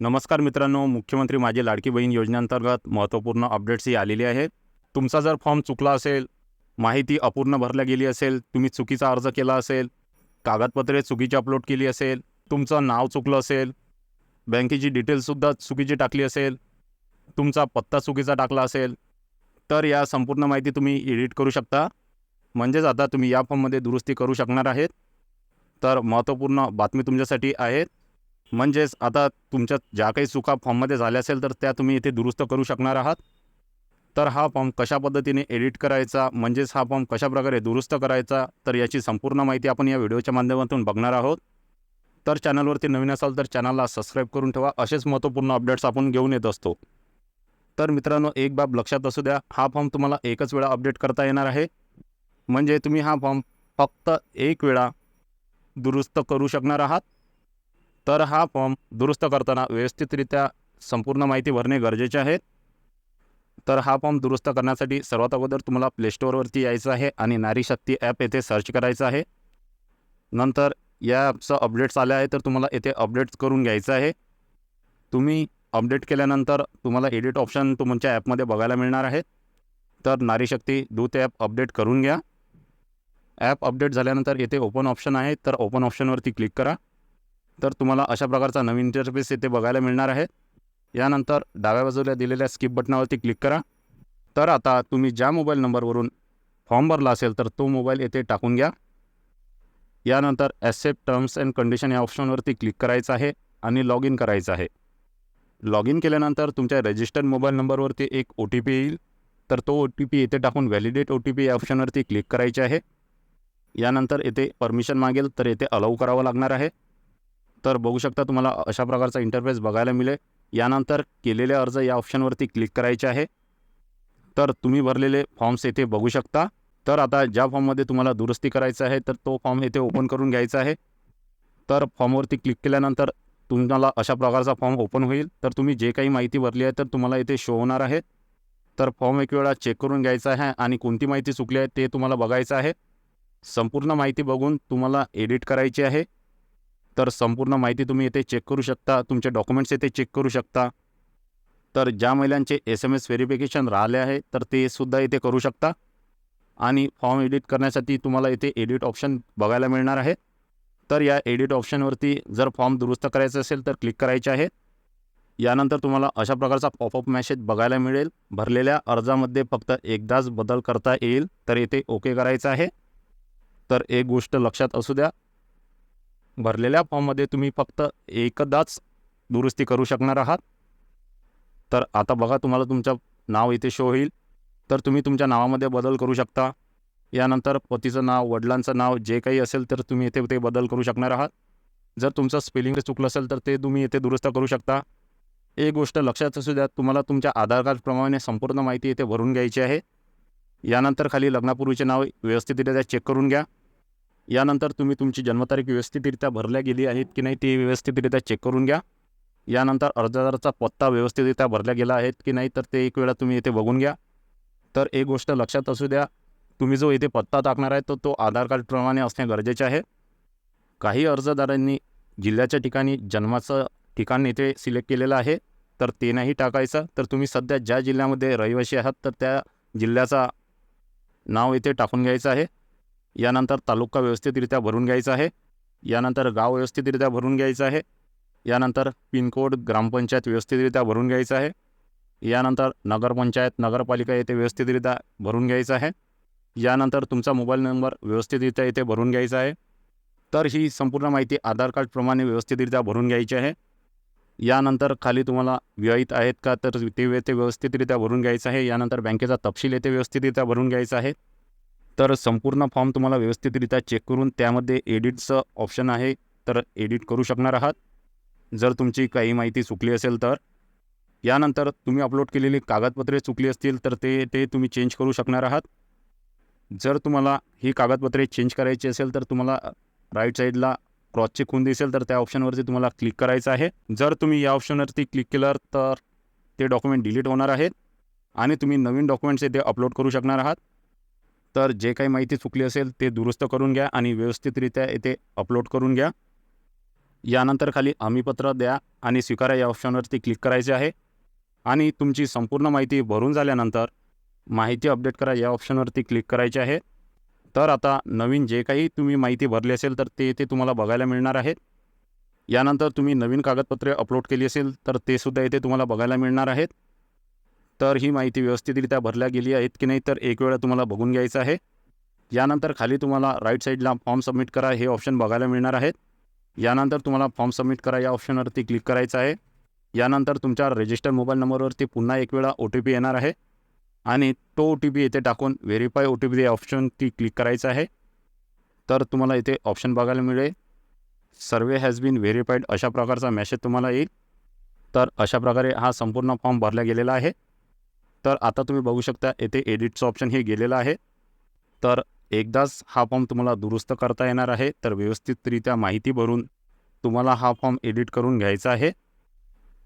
नमस्कार मित्रांनो मुख्यमंत्री माझी लाडकी बहीण योजनेअंतर्गत महत्त्वपूर्ण अपडेट्स ही आलेली आहे तुमचा जर फॉर्म चुकला असेल माहिती अपूर्ण भरल्या गेली असेल तुम्ही चुकीचा अर्ज केला असेल कागदपत्रे चुकीची अपलोड केली असेल तुमचं नाव चुकलं असेल बँकेची डिटेल्ससुद्धा चुकीची टाकली असेल तुमचा पत्ता चुकीचा टाकला असेल तर या संपूर्ण माहिती तुम्ही एडिट करू शकता. म्हणजेच आता तुम्ही या फॉर्ममध्ये दुरुस्ती करू शकणार आहेत. तर महत्त्वपूर्ण बातमी तुमच्यासाठी आहेत म्हणजेच आता तुमच्या ज्या काही चुका फॉर्ममध्ये झाल्या असेल तर त्या तुम्ही इथे दुरुस्त करू शकणार आहात. तर हा फॉर्म कशा पद्धतीने एडिट करायचा म्हणजेच हा फॉर्म कशाप्रकारे दुरुस्त करायचा तर याची संपूर्ण माहिती आपण या व्हिडिओच्या माध्यमातून बघणार आहोत. तर चॅनलवरती नवीन असाल तर चॅनलला सबस्क्राईब करून ठेवा. असेच महत्त्वपूर्ण अपडेट्स आपण घेऊन येत असतो. तर मित्रांनो एक बाब लक्षात असू द्या हा फॉर्म तुम्हाला एकच वेळा अपडेट करता येणार आहे. म्हणजे तुम्ही हा फॉर्म फक्त एक वेळा दुरुस्त करू शकणार आहात. तर हा फॉर्म दुरुस्त करताना व्यवस्थितरित्या संपूर्ण माहिती भरणे गरजेचे आहे. तर हा फॉर्म दुरुस्त करण्यासाठी सर्वात अगोदर तुम्हाला प्लेस्टोअरवरती यायचं आहे आणि नारी शक्ती ॲप येथे सर्च करायचं आहे. नंतर या ॲपचं अपडेट्स आले आहे तर तुम्हाला येथे अपडेट्स करून घ्यायचं आहे. तुम्ही अपडेट केल्यानंतर तुम्हाला एडिट ऑप्शन तुमच्या ॲपमध्ये बघायला मिळणार आहे. तर नारी शक्ती दूत ॲप अपडेट करून घ्या. ॲप अपडेट झाल्यानंतर येथे ओपन ऑप्शन आहे. तर ओपन ऑप्शनवरती क्लिक करा. तर तुम्हाला अशा प्रकारचा नवीन इंटरफेस येथे बघायला मिळणार आहे. यानंतर डाव्या बाजूला दिलेल्या स्किप बटनावरती क्लिक करा. तर आता तुम्ही ज्या मोबाईल नंबरवरून फॉर्म भरला असेल तर तो मोबाईल येथे टाकून घ्या. यानंतर ॲसेप्ट टर्म्स अँड कंडिशन या ऑप्शनवरती क्लिक करायचं आहे आणि लॉग इन करायचं आहे. लॉग इन केल्यानंतर तुमच्या रजिस्टर्ड मोबाईल नंबरवरती एक ओ टी पी येईल. तर तो ओ टी पी येथे टाकून व्हॅलिडेट ओ टी पी या ऑप्शनवरती क्लिक करायचे आहे. यानंतर येथे परमिशन मागेल तर येथे अलाऊ करावं लागणार आहे. तर बघू शकता तुम्हाला अशा प्रकारचा इंटरफेस बघायला मिळेल. यानंतर केलेले अर्ज या ऑप्शनवरती क्लिक करायचे आहे. तर तुम्ही भरलेले फॉर्म्स येथे बघू शकता. तर आता ज्या फॉर्ममध्ये तुम्हाला दुरुस्ती करायचं आहे तर तो फॉर्म येथे ओपन करून घ्यायचा आहे. तर फॉर्मवरती क्लिक केल्यानंतर तुम्हाला अशा प्रकारचा फॉर्म ओपन होईल. तर तुम्ही जे काही माहिती भरली आहे तर तुम्हाला इथे शो होणार आहे. तर फॉर्म एक वेळा चेक करून घ्यायचा आहे आणि कोणती माहिती चुकली आहे ते तुम्हाला बघायचं आहे. संपूर्ण माहिती बघून तुम्हाला एडिट करायची आहे. तर संपूर्ण माहिती तुम्ही येथे चेक करू शकता. तुमचे डॉक्युमेंट्स येथे चेक करू शकता. तर ज्या महिलांचे एस एम एस व्हेरिफिकेशन राहिले आहे तर ते सुद्धा इथे करू शकता. आणि फॉर्म एडिट करण्यासाठी तुम्हाला इथे एडिट ऑप्शन बघायला मिळणार आहे. तर या एडिट ऑप्शनवरती जर फॉर्म दुरुस्त करायचं असेल तर क्लिक करायचे आहे. यानंतर तुम्हाला अशा प्रकारचा पॉपअप मेसेज बघायला मिळेल. भरलेल्या अर्जामध्ये फक्त एकदाच बदल करता येईल तर येथे ओके करायचं आहे. तर एक गोष्ट लक्षात असू द्या. भरलेल्या फॉर्ममध्ये तुम्ही फक्त एकदाच दुरुस्ती करू शकणार आहात? तर आता बघा तुम्हाला तुमचं नाव इथे शो होईल. तर तुम्ही तुमच्या नावामध्ये बदल करू शकता. यानंतर पतीचं नाव वडिलांचं नाव जे काही असेल तर तुम्ही इथे ते बदल करू शकणार आहात. जर तुमचं स्पेलिंग चुकलं असेल तर ते तुम्ही इथे दुरुस्त करू शकता. एक गोष्ट लक्षात असू द्या तुम्हाला तुमच्या आधार कार्डप्रमाणे संपूर्ण माहिती इथे भरून घ्यायची आहे. यानंतर खाली लग्नापूर्वीचे नाव व्यवस्थितरित्या चेक करून घ्या. यानंतर तुम्ही तुमची जन्मतारीख व्यवस्थितरित्या भरल्या गेली आहेत की नाही ती व्यवस्थितरित्या चेक करून घ्या. यानंतर अर्जदाराचा पत्ता व्यवस्थितरित्या भरल्या गेला आहेत की नाही तर ते एक वेळा तुम्ही इथे बघून घ्या. तर एक गोष्ट लक्षात असू द्या तुम्ही जो इथे पत्ता टाकणार आहे तो तो आधार कार्डप्रमाणे असणे गरजेचे आहे. काही अर्जदारांनी जिल्ह्याच्या ठिकाणी जन्माचं ठिकाण इथे सिलेक्ट केलेलं आहे तर ते नाही टाकायचं. तर तुम्ही सध्या ज्या जिल्ह्यामध्ये रहिवासी आहात तर त्या जिल्ह्याचा नाव इथे टाकून घ्यायचं आहे. यानंतर तालुका व्यवस्थितरित्या भरून घ्यायचा आहे. यानंतर गाव व्यवस्थितरित्या भरून घ्यायचं आहे. यानंतर पिनकोड ग्रामपंचायत व्यवस्थितरित्या भरून घ्यायचं आहे. यानंतर नगरपंचायत नगरपालिका येथे व्यवस्थितरित्या भरून घ्यायचं आहे. यानंतर तुमचा मोबाईल नंबर व्यवस्थितरित्या इथे भरून घ्यायचा आहे. तर ही संपूर्ण माहिती आधार कार्डप्रमाणे व्यवस्थितरित्या भरून घ्यायची आहे. यानंतर खाली तुम्हाला विवाहित आहेत का तर ते ते व्यवस्थितरित्या भरून घ्यायचं आहे. यानंतर बँकेचा तपशील येथे व्यवस्थितरित्या भरून घ्यायचा आहे. तर संपूर्ण फॉर्म तुम्हाला व्यवस्थितरित्या चेक करून त्यामध्ये एडिटचं ऑप्शन आहे तर एडिट करू शकणार आहात. जर तुमची काही माहिती चुकली असेल तर. यानंतर तुम्ही अपलोड केलेली कागदपत्रे चुकली असतील तर ते ते तुम्ही चेंज करू शकणार आहात. जर तुम्हाला ही कागदपत्रे चेंज करायची असेल तर तुम्हाला राईट साईडला क्रॉसचे खून दिसेल तर त्या ऑप्शनवरती तुम्हाला क्लिक करायचं आहे. जर तुम्ही या ऑप्शनवरती क्लिक केलं तर ते डॉक्युमेंट डिलीट होणार आहेत आणि तुम्ही नवीन डॉक्युमेंट्स येथे अपलोड करू शकणार आहात. तर जे काही माहिती चुकली असेल ते दुरुस्त करून घ्या आणि व्यवस्थितरित्या येथे अपलोड करून घ्या. यानंतर खाली हमीपत्र द्या आणि स्वीकारा या ऑप्शनवरती क्लिक करायचे आहे. आणि तुमची संपूर्ण माहिती भरून झाल्यानंतर माहिती अपडेट करा या ऑप्शनवरती क्लिक करायचे आहे. तर आता नवीन जे काही तुम्ही माहिती भरली असेल तर ते येथे तुम्हाला बघायला मिळणार आहेत यानंतर तुम्ही नवीन कागदपत्रे अपलोड केली असेल तर ते सुद्धा येथे तुम्हाला बघायला मिळणार आहेत. तर ही माहिती व्यवस्थितरित्या भरल्या गेली आहेत की नाही तर एक वेळा तुम्हाला बघून घ्यायचं आहे. यानंतर खाली तुम्हाला राईट साईडला फॉर्म सबमिट करा हे ऑप्शन बघायला मिळणार आहेत. यानंतर तुम्हाला फॉर्म सबमिट करा या ऑप्शनवरती क्लिक करायचं आहे. यानंतर तुमच्या रजिस्टर मोबाईल नंबरवरती पुन्हा एक वेळा ओ टी पी येणार आहे. आणि तो ओ टी पी येथे टाकून व्हेरीफाय ओ टी पी या ऑप्शनवरती क्लिक करायचं आहे. तर तुम्हाला इथे ऑप्शन बघायला मिळेल. सर्वे हॅज बीन व्हेरीफाईड अशा प्रकारचा मेसेज तुम्हाला येईल. तर अशा प्रकारे हा संपूर्ण फॉर्म भरला गेलेला आहे. तर आता तुम्ही बघू शकता येथे एडिटचं ऑप्शन हे गेलेलं आहे. तर एकदाच हा फॉर्म तुम्हाला दुरुस्त करता येणार आहे. तर व्यवस्थितरित्या माहिती भरून तुम्हाला हा फॉर्म एडिट करून घ्यायचा आहे.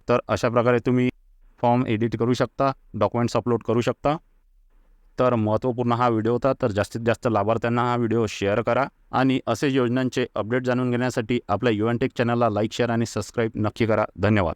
तर अशा प्रकारे तुम्ही फॉर्म एडिट करू शकता डॉक्युमेंट्स अपलोड करू शकता. तर महत्त्वपूर्ण हा व्हिडिओ होता तर जास्तीत जास्त लाभार्थ्यांना हा व्हिडिओ शेअर करा आणि असे योजनांचे अपडेट जाणून घेण्यासाठी आपल्या युएनटेक चॅनलला लाईक शेअर आणि सबस्क्राईब नक्की करा. धन्यवाद.